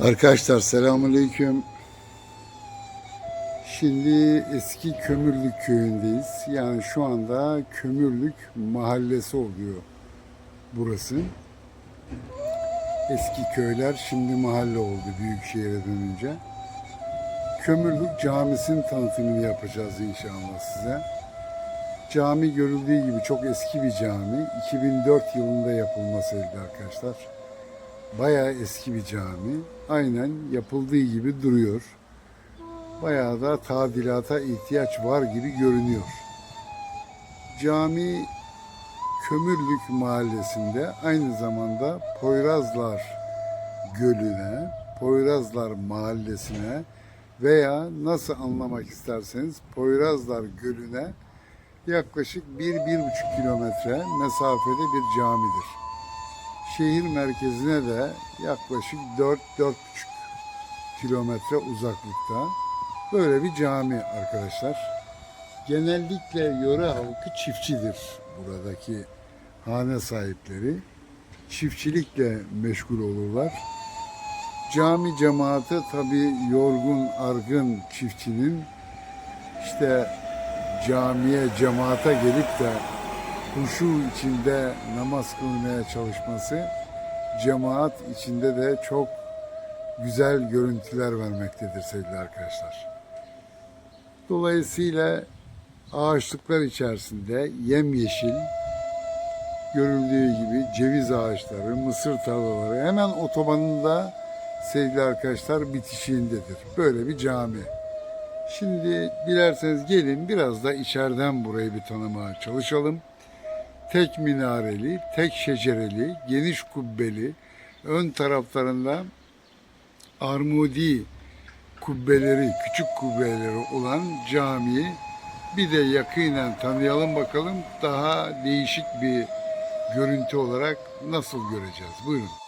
Arkadaşlar selamünaleyküm. Şimdi eski Kömürlük köyündeyiz. Yani şu anda Kömürlük mahallesi oluyor burası. Eski köyler şimdi mahalle oldu büyük şehire dönünce. Kömürlük camisinin tanıtımını yapacağız inşallah size. Cami görüldüğü gibi çok eski bir cami. 2004 yılında yapılmasıydı arkadaşlar. Bayağı eski bir cami. Aynen yapıldığı gibi duruyor. Bayağı da tadilata ihtiyaç var gibi görünüyor. Cami Kömürlük Mahallesi'nde aynı zamanda Poyrazlar Gölü'ne, Poyrazlar Mahallesi'ne veya nasıl anlamak isterseniz Poyrazlar Gölü'ne yaklaşık 1-1,5 kilometre mesafede bir camidir şehir merkezine de yaklaşık 4-4,5 kilometre uzaklıkta böyle bir cami arkadaşlar. Genellikle yöre halkı çiftçidir buradaki hane sahipleri. Çiftçilikle meşgul olurlar. Cami cemaati tabi yorgun argın çiftçinin işte camiye cemaate gelip de huşu içinde namaz kılmaya çalışması cemaat içinde de çok güzel görüntüler vermektedir sevgili arkadaşlar. Dolayısıyla ağaçlıklar içerisinde yemyeşil görüldüğü gibi ceviz ağaçları, mısır tarlaları hemen otobanın da sevgili arkadaşlar bitişiğindedir. Böyle bir cami. Şimdi dilerseniz gelin biraz da içeriden burayı bir tanımaya çalışalım tek minareli, tek şecereli, geniş kubbeli, ön taraflarında armudi kubbeleri, küçük kubbeleri olan camiyi bir de yakinen tanıyalım bakalım daha değişik bir görüntü olarak nasıl göreceğiz. Buyurun.